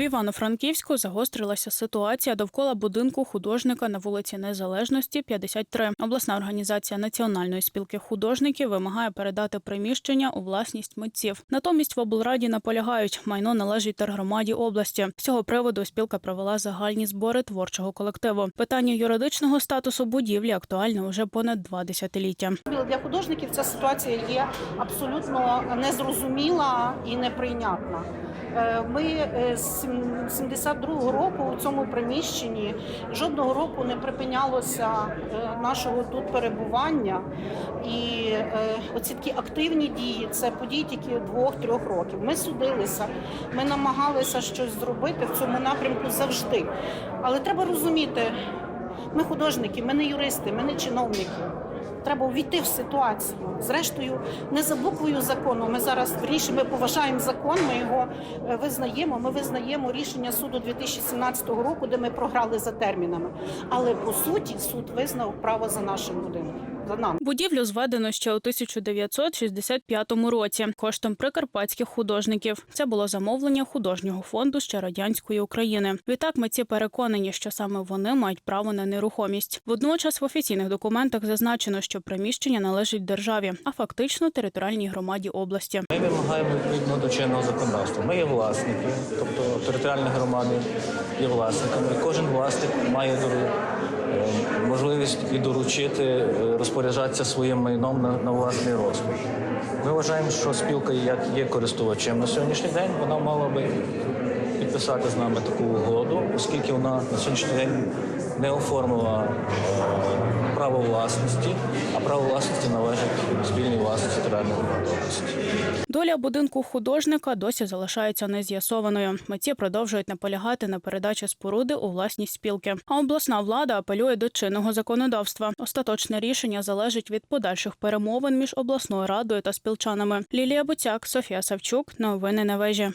В Івано-Франківську загострилася ситуація довкола будинку художника на вулиці Незалежності, 53. Обласна організація Національної спілки художників вимагає передати приміщення у власність митців. Натомість в облраді наполягають, майно належить тергромаді області. З цього приводу спілка провела загальні збори творчого колективу. Питання юридичного статусу будівлі актуальне уже понад два десятиліття. Для художників ця ситуація є абсолютно незрозуміла і неприйнятна. Е, Ми е, з 72-го року у цьому приміщенні жодного року не припинялося е, нашого тут перебування. І е, оці такі активні дії це події тільки двох-трьох років. Ми судилися, ми намагалися щось зробити в цьому напрямку завжди. Але треба розуміти, ми художники, ми не юристи, ми не чиновники. Треба увійти в ситуацію. Зрештою, не за буквою закону. Ми зараз вірніше, ми поважаємо закон. Ми його е, визнаємо. Ми визнаємо рішення суду 2017 року, де ми програли за термінами. Але по суті суд визнав право за нашим будинком. За нами. Будівлю зведено ще у 1965 році коштом прикарпатських художників. Це було замовлення художнього фонду ще радянської України. Відтак митці переконані, що саме вони мають право на нерухомість. Водночас в офіційних документах зазначено, що приміщення належить державі, а фактично територіальній громаді області. Ми вимагаємо відповідно до чинного законодавства. Ми є власники, тобто територіальні громади є власниками. Кожен власник має можливість і доручити е, розпоряджатися своїм майном на, на власний розсуд. Ми вважаємо, що спілка як є користувачем на сьогоднішній день, вона мала би підписати з нами таку угоду, оскільки вона на сьогоднішній день не оформила е, право власності, а право власності належить спільній власності територіальної громади. Доля будинку художника досі залишається нез'ясованою. Митці продовжують наполягати на передачі споруди у власність спілки. А обласна влада апелює до чинного законодавства. Остаточне рішення залежить від подальших перемовин між обласною радою та спілчанами. Лілія Буцяк, Софія Савчук. Новини на вежі.